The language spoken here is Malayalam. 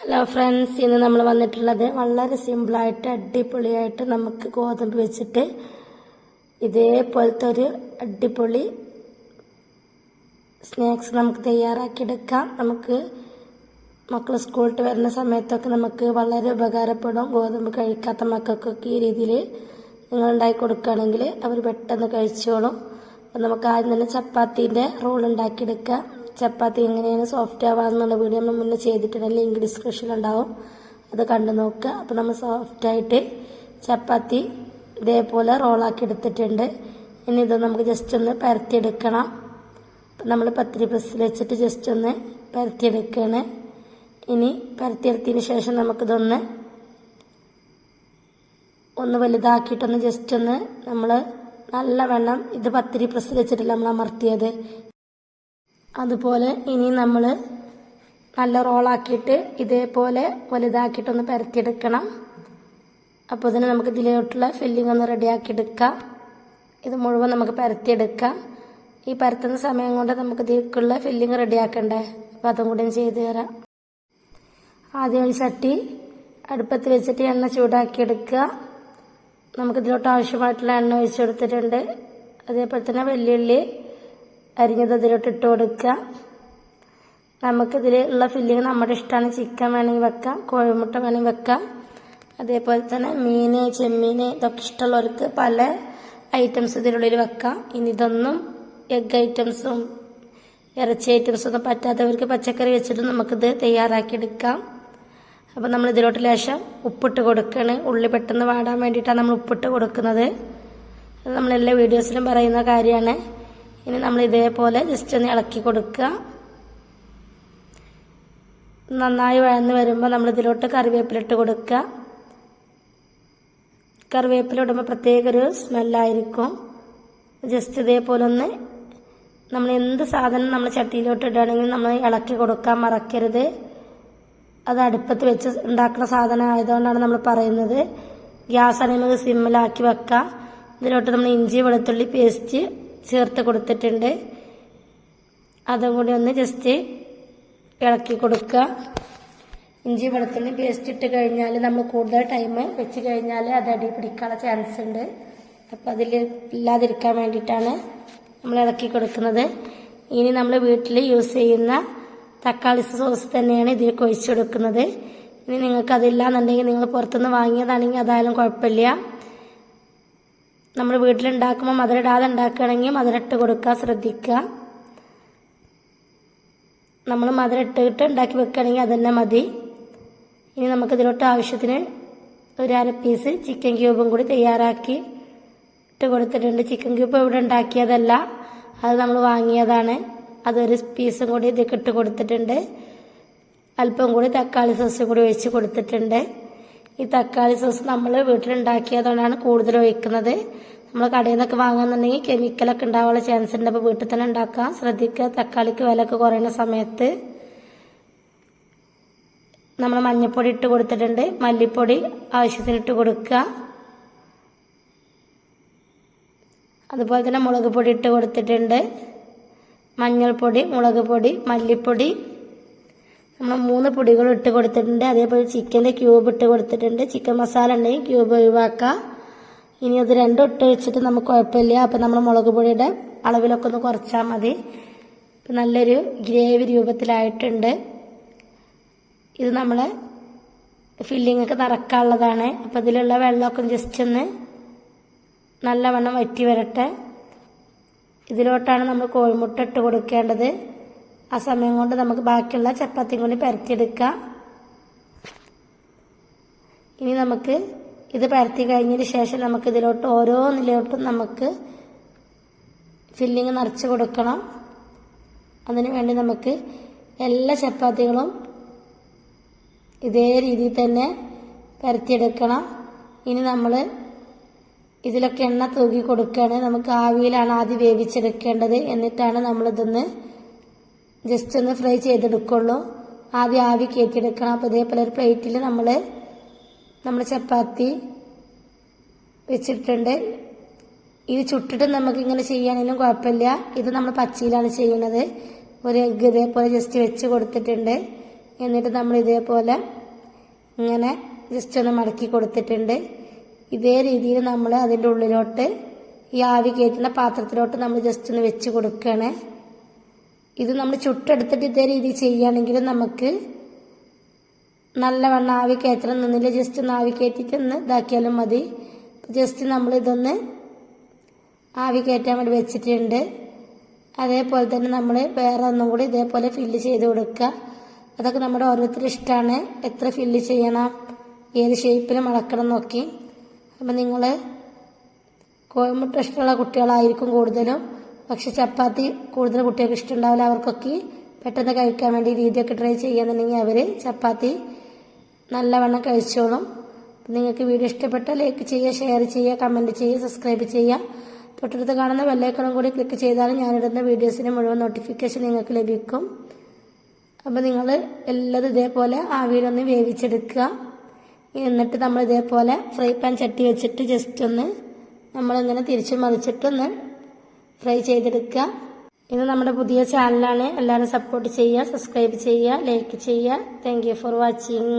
ഹലോ ഫ്രണ്ട്സ് ഇന്ന് നമ്മൾ വന്നിട്ടുള്ളത് വളരെ സിമ്പിളായിട്ട് അടിപൊളിയായിട്ട് നമുക്ക് ഗോതമ്പ് വെച്ചിട്ട് ഇതേപോലത്തെ ഒരു അടിപൊളി സ്നാക്സ് നമുക്ക് തയ്യാറാക്കിയെടുക്കാം. നമുക്ക് മക്കൾ സ്കൂളിട്ട് വരുന്ന സമയത്തൊക്കെ നമുക്ക് വളരെ ഉപകാരപ്പെടും ഗോതമ്പ് കഴിക്കാത്ത മക്കൾക്കൊക്കെ ഈ രീതിയിൽ നിങ്ങൾ ഉണ്ടാക്കി കൊടുക്കുകയാണെങ്കിൽ അവർ പെട്ടെന്ന് കഴിച്ചോളും. അപ്പം നമുക്ക് ആദ്യം തന്നെ ചപ്പാത്തീന്റെ റോൾ ഉണ്ടാക്കിയെടുക്കാം. ചപ്പാത്തി എങ്ങനെയാണ് സോഫ്റ്റ് ആവാന്നുള്ള വീഡിയോ നമ്മൾ മുന്നേ ചെയ്തിട്ടുണ്ട്. ലിങ്ക് ഡിസ്ക്രിപ്ഷനിൽ ഉണ്ടാവും. അത് കണ്ടു നോക്കുക. അപ്പോൾ നമ്മൾ സോഫ്റ്റായിട്ട് ചപ്പാത്തി ഇതേപോലെ റോളാക്കി എടുത്തിട്ടുണ്ട്. ഇനി ഇത് നമുക്ക് ജസ്റ്റ് ഒന്ന് പരത്തിയെടുക്കണം. അപ്പം നമ്മൾ പത്തിരി പ്രസ്സിൽ വെച്ചിട്ട് ജസ്റ്റ് ഒന്ന് പരത്തിയെടുക്കുകയാണ്. ഇനി പരത്തിയെടുത്തതിന് ശേഷം നമുക്കിതൊന്ന് ഒന്ന് വലുതാക്കിയിട്ടൊന്ന് ജസ്റ്റ് ഒന്ന് നമ്മൾ നല്ല വെള്ളം ഇത് പത്തിരി പ്രസ്സിൽ വെച്ചിട്ടില്ല നമ്മൾ അമർത്തിയത്. അതുപോലെ ഇനി നമ്മൾ നല്ല റോളാക്കിയിട്ട് ഇതേപോലെ വലുതാക്കിയിട്ടൊന്ന് പരത്തിയെടുക്കണം. അപ്പോൾ ഇതിന് നമുക്ക് ഇതിലോട്ടുള്ള ഫില്ലിംഗ് ഒന്ന് റെഡിയാക്കി എടുക്കാം. ഇത് മുഴുവൻ നമുക്ക് പരത്തിയെടുക്കാം. ഈ പരത്തുന്ന സമയം കൊണ്ട് നമുക്ക് ഇതിലേക്കുള്ള ഫില്ലിംഗ് റെഡിയാക്കണ്ടേ അപ്പോൾ അതും കൂടി ചെയ്തു തരാം. ആദ്യം ഒരു ചട്ടി അടുപ്പത്ത് വെച്ചിട്ട് എണ്ണ ചൂടാക്കി എടുക്കുക. നമുക്കിതിലോട്ട് ആവശ്യമായിട്ടുള്ള എണ്ണ ഒഴിച്ചെടുത്തിട്ടുണ്ട് അതേപോലെ തന്നെ വെല്ലുള്ളി അരിഞ്ഞത് അതിലോട്ട് ഇട്ട് കൊടുക്കുക നമുക്കിതിൽ ഉള്ള ഫില്ലിങ് നമ്മുടെ ഇഷ്ടമാണ് ചിക്കൻ വേണമെങ്കിൽ വെക്കാം. കോഴിമുട്ട വേണമെങ്കിൽ വെക്കാം. അതേപോലെ തന്നെ മീൻ ചെമ്മീൻ ഇതൊക്കെ ഇഷ്ടമുള്ളവർക്ക് പല ഐറ്റംസ് ഇതിനുള്ളിൽ വെക്കാം. ഇനി ഇതൊന്നും എഗ് ഐറ്റംസും ഇറച്ചി ഐറ്റംസും ഒന്നും പറ്റാത്തവർക്ക് പച്ചക്കറി വെച്ചിട്ട് നമുക്കിത് തയ്യാറാക്കിയെടുക്കാം. അപ്പോൾ നമ്മൾ ഇതിലോട്ട് ലേശം ഉപ്പിട്ട് കൊടുക്കുകയാണ് ഉള്ളി പെട്ടെന്ന് വാടാൻ വേണ്ടിയിട്ടാണ് നമ്മൾ ഉപ്പിട്ട് കൊടുക്കുന്നത്. അത് നമ്മളെല്ലാ വീഡിയോസിലും പറയുന്ന കാര്യമാണ്. ഇനി നമ്മൾ ഇതേപോലെ ജസ്റ്റ് ഒന്ന് ഇളക്കി കൊടുക്കുക. നന്നായി വഴന്ന് വരുമ്പോൾ നമ്മൾ ഇതിലോട്ട് കറിവേപ്പില ഇട്ട് കൊടുക്കുക. കറിവേപ്പില ഇടുമ്പോൾ പ്രത്യേക ഒരു സ്മെല്ലായിരിക്കും ജസ്റ്റ് ഇതേപോലെ ഒന്ന് നമ്മൾ എന്ത് സാധനം നമ്മൾ ചട്ടിയിലോട്ട് ഇടുകയാണെങ്കിൽ നമ്മൾ ഇളക്കി കൊടുക്കാൻ മറക്കരുത്. അത് അടുപ്പത്ത് വെച്ച് ഉണ്ടാക്കുന്ന സാധനം ആയതുകൊണ്ടാണ് നമ്മൾ പറയുന്നത്. ഗ്യാസ് ആണെങ്കിൽ സിമ്മിലാക്കി വെക്കാം ഇതിലോട്ട് നമ്മൾ ഇഞ്ചി വെളുത്തുള്ളി പേസ്റ്റ് ചേർത്ത് കൊടുത്തിട്ടുണ്ട്. അതും കൂടി ഒന്ന് ജസ്റ്റ് ഇളക്കി കൊടുക്കുക. ഇഞ്ചി വെളുത്തുള്ളി പേസ്റ്റ് ഇട്ട് കഴിഞ്ഞാൽ നമ്മൾ കൂടുതൽ ടൈം വെച്ച് കഴിഞ്ഞാൽ അത് അടി പിടിക്കാനുള്ള ചാൻസ് ഉണ്ട്. അപ്പോൾ അതിൽ ഇല്ലാതിരിക്കാൻ വേണ്ടിയിട്ടാണ് നമ്മൾ ഇളക്കി കൊടുക്കുന്നത്. ഇനി നമ്മൾ വീട്ടിൽ യൂസ് ചെയ്യുന്ന തക്കാളി സോസ് തന്നെയാണ് ഇതിൽ കൊഴിച്ചു കൊടുക്കുന്നത്. ഇനി നിങ്ങൾക്ക് അതില്ലാന്നുണ്ടെങ്കിൽ നിങ്ങൾ പുറത്തുനിന്ന് വാങ്ങിയതാണെങ്കിൽ അതായാലും കുഴപ്പമില്ല. നമ്മൾ വീട്ടിലുണ്ടാക്കുമ്പോൾ മധുരടാതെ ഉണ്ടാക്കുകയാണെങ്കിൽ മധുരട്ട് കൊടുക്കാൻ ശ്രദ്ധിക്കുക. നമ്മൾ മധുരം ഇട്ടിട്ട് ഉണ്ടാക്കി വെക്കുകയാണെങ്കിൽ അത് തന്നെ മതി. ഇനി നമുക്ക് ഇതിലോട്ട് ആവശ്യത്തിന് ഒരു അര പീസ് ചിക്കൻ ക്യൂബും കൂടി തയ്യാറാക്കി ഇട്ട് കൊടുത്തിട്ടുണ്ട്. ചിക്കൻ ക്യൂബ് ഇവിടെ ഉണ്ടാക്കിയതല്ല. അത് നമ്മൾ വാങ്ങിയതാണ്. അതൊരു പീസും കൂടി ഇതൊക്കെ ഇട്ട് കൊടുത്തിട്ടുണ്ട്. അല്പം കൂടി തക്കാളി സോസ് കൂടി ഒഴിച്ച് കൊടുത്തിട്ടുണ്ട്. ഈ തക്കാളി സോസ് നമ്മൾ വീട്ടിലുണ്ടാക്കിയതുകൊണ്ടാണ് കൂടുതൽ ഒഴിക്കുന്നത് നമ്മൾ കടയിൽ നിന്നൊക്കെ വാങ്ങുന്നുണ്ടെങ്കിൽ കെമിക്കലൊക്കെ ഉണ്ടാവാനുള്ള ചാൻസ് ഉണ്ട്. അപ്പോൾ വീട്ടിൽ തന്നെ ഉണ്ടാക്കാം ശ്രദ്ധിക്കുക. തക്കാളിക്ക് വിലയൊക്കെ കുറയുന്ന സമയത്ത് നമ്മൾ മഞ്ഞൾപ്പൊടി ഇട്ട് കൊടുത്തിട്ടുണ്ട്. മല്ലിപ്പൊടി ആവശ്യത്തിന് ഇട്ട് കൊടുക്കുക. അതുപോലെ തന്നെ മുളക് പൊടി ഇട്ട് കൊടുത്തിട്ടുണ്ട്. മഞ്ഞൾപ്പൊടി മുളക് പൊടി മല്ലിപ്പൊടി നമ്മൾ മൂന്ന് പൊടികൾ ഇട്ട് കൊടുത്തിട്ടുണ്ട്. അതേപോലെ ചിക്കന്റെ ക്യൂബ് ഇട്ട് കൊടുത്തിട്ടുണ്ട്. ചിക്കൻ മസാല ഉണ്ടെങ്കിൽ ക്യൂബ് ഒഴിവാക്കുക ഇനി അത് രണ്ടും ഇട്ട് വെച്ചിട്ട് നമുക്ക് കുഴപ്പമില്ല. അപ്പം നമ്മൾ മുളക് പൊടിയുടെ അളവിലൊക്കെ ഒന്ന് കുറച്ചാൽ മതി. ഇപ്പം നല്ലൊരു ഗ്രേവി രൂപത്തിലായിട്ടുണ്ട്. ഇത് നമ്മൾ ഫില്ലിംഗ് ഒക്കെ നിറക്കാനുള്ളതാണ് അപ്പം ഇതിലുള്ള വെള്ളമൊക്കെ ജസ്റ്റ് ഒന്ന് നല്ലവണ്ണം വറ്റി വരട്ടെ. ഇതിലോട്ടാണ് നമ്മൾ കോഴിമുട്ട ഇട്ട് കൊടുക്കേണ്ടത്. ആ സമയം കൊണ്ട് നമുക്ക് ബാക്കിയുള്ള ചപ്പാത്തിയും കൂടി പരത്തിയെടുക്കാം. ഇനി നമുക്ക് ഇത് പരത്തി കഴിഞ്ഞതിന് ശേഷം നമുക്ക് ഇതിലോട്ട് ഓരോന്നിലോട്ടും നമുക്ക് ഫില്ലിങ് നിറച്ച് കൊടുക്കണം. അതിനുവേണ്ടി നമുക്ക് എല്ലാ ചപ്പാത്തികളും ഇതേ രീതിയിൽ തന്നെ പരത്തിയെടുക്കണം. ഇനി നമ്മൾ ഇതിലൊക്കെ എണ്ണ തൂക്കി കൊടുക്കുകയാണ്. നമുക്ക് ആവിയിലാണ് ആദ്യം വേവിച്ചെടുക്കേണ്ടത്. എന്നിട്ടാണ് നമ്മളിതൊന്ന് ജസ്റ്റ് ഒന്ന് ഫ്രൈ ചെയ്തെടുക്കുള്ളൂ. ആദ്യം ആവി കയറ്റിയെടുക്കണം. അപ്പോൾ ഇതേപോലെ ഒരു പ്ലേറ്റിൽ നമ്മൾ നമ്മൾ ചപ്പാത്തി വെച്ചിട്ടുണ്ട്. ഇത് ചുട്ടിട്ട് നമുക്ക് ഇങ്ങനെ ചെയ്യാനൊന്നും കുഴപ്പമില്ല. ഇത് നമ്മൾ പച്ചയിലാണ് ചെയ്യുന്നത്. ഒരു എഗ്ഗ് ഇതേപോലെ ജസ്റ്റ് വെച്ച് കൊടുത്തിട്ടുണ്ട്. എന്നിട്ട് നമ്മൾ ഇതേപോലെ ഇങ്ങനെ ജസ്റ്റ് ഒന്ന് മടക്കി കൊടുത്തിട്ടുണ്ട്. ഇതേ രീതിയിൽ നമ്മൾ അതിന്റെ ഉള്ളിലോട്ട് ഈ ആവി കയറ്റുന്ന പാത്രത്തിലോട്ട് നമ്മൾ ജസ്റ്റ് ഒന്ന് വെച്ച് കൊടുക്കുകയാണ്. ഇത് നമ്മൾ ചുട്ടെടുത്തിട്ട് ഇതേ രീതിയിൽ ചെയ്യുകയാണെങ്കിൽ നമുക്ക് നല്ലവണ്ണം ആവി കയറ്റണം. നിന്നില്ല ജസ്റ്റ് ഒന്ന് ആവി കയറ്റിയിട്ട് ഒന്ന് ഇതാക്കിയാലും മതി. ജസ്റ്റ് നമ്മൾ ഇതൊന്ന് ആവി കയറ്റാൻ വേണ്ടി വെച്ചിട്ടുണ്ട്. അതേപോലെ തന്നെ നമ്മൾ വേറെ ഒന്നും കൂടി ഇതേപോലെ ഫില്ല് ചെയ്ത് കൊടുക്കുക. അതൊക്കെ നമ്മുടെ ഓരോരുത്തരുടെ ഇഷ്ടമാണ്. എത്ര ഫില്ല് ചെയ്യണം ഏത് ഷേപ്പിൽ മടക്കണം നോക്കി അപ്പം നിങ്ങൾ കോയമ്പ് ഇഷ്ടമുള്ള കുട്ടികളായിരിക്കും കൂടുതലും. പക്ഷെ ചപ്പാത്തി കൂടുതൽ കുട്ടികൾക്ക് ഇഷ്ടമുണ്ടാവില്ല. അവർക്കൊക്കെ പെട്ടെന്ന് കഴിക്കാൻ വേണ്ടി രീതിയൊക്കെ ട്രൈ ചെയ്യാന്നുണ്ടെങ്കിൽ അവർ ചപ്പാത്തി നല്ലവണ്ണം കഴിച്ചോളും. നിങ്ങൾക്ക് വീഡിയോ ഇഷ്ടപ്പെട്ടാൽ ലൈക്ക് ചെയ്യുക ഷെയർ ചെയ്യുക കമന്റ് ചെയ്യുക സബ്സ്ക്രൈബ് ചെയ്യുക. തൊട്ടടുത്ത് കാണുന്ന ബെല്ലൈക്കണും കൂടി ക്ലിക്ക് ചെയ്താൽ ഞാനിടുന്ന വീഡിയോസിന് മുഴുവൻ നോട്ടിഫിക്കേഷൻ നിങ്ങൾക്ക് ലഭിക്കും. അപ്പോൾ നിങ്ങൾ എല്ലാം ഇതേപോലെ ആവിയിലൊന്ന് വേവിച്ചെടുക്കുക. എന്നിട്ട് നമ്മൾ ഇതേപോലെ ഫ്രൈ പാൻ ചട്ടി വെച്ചിട്ട് ജസ്റ്റ് ഒന്ന് നമ്മളിങ്ങനെ തിരിച്ചു മറിച്ചിട്ടൊന്ന് ഫ്രൈ ചെയ്തെടുക്കുക. ഇത് നമ്മുടെ പുതിയ ചാനലാണ് എല്ലാവരും സപ്പോർട്ട് ചെയ്യുക സബ്സ്ക്രൈബ് ചെയ്യുക ലൈക്ക് ചെയ്യുക. Thank for watching